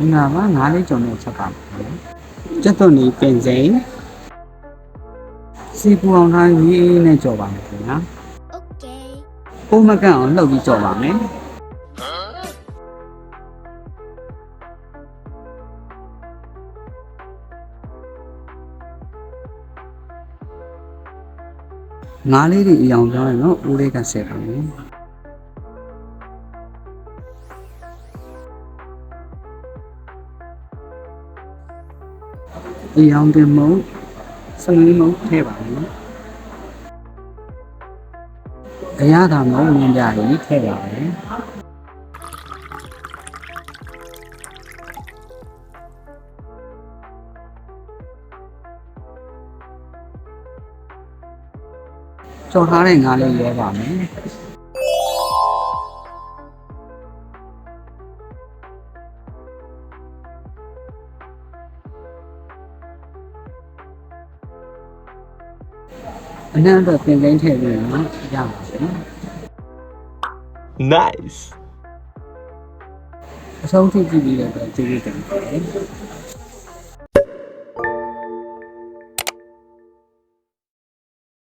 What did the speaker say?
မင်္ဂလာပါငါးလေးကြော်နဲ့ချက်ပါမယ်ကျက်သွန်နေပင်စိန်စီပူအောင်ထားရေးအေးနဲ့ကြော်ပါမယ်ခင်ဗျာ Okay. ပိုးမကန့်အောင်လှုပ်ပြီးကြော်ပါမယ်ငါးလေးတွေအယောင်ပြောင်းရင်တော့ဦးလေးကဆက်ပါမယ် အယောင်တင်မုံစငင်းမုံထည့်ပါမယ်အရသာမုံမြင်ကြရင်ထည့်ပါမယ်ကြော်ထားတဲ့ငါးလေးရဲပါမယ် အနံ့အတွက်ပင်ကိန်းထည့်ပြီးတော့ရပါတယ် Nice. အဆုံးထိကြည့်ပြီးတော့ကျေးဇူးတင်ပါတယ်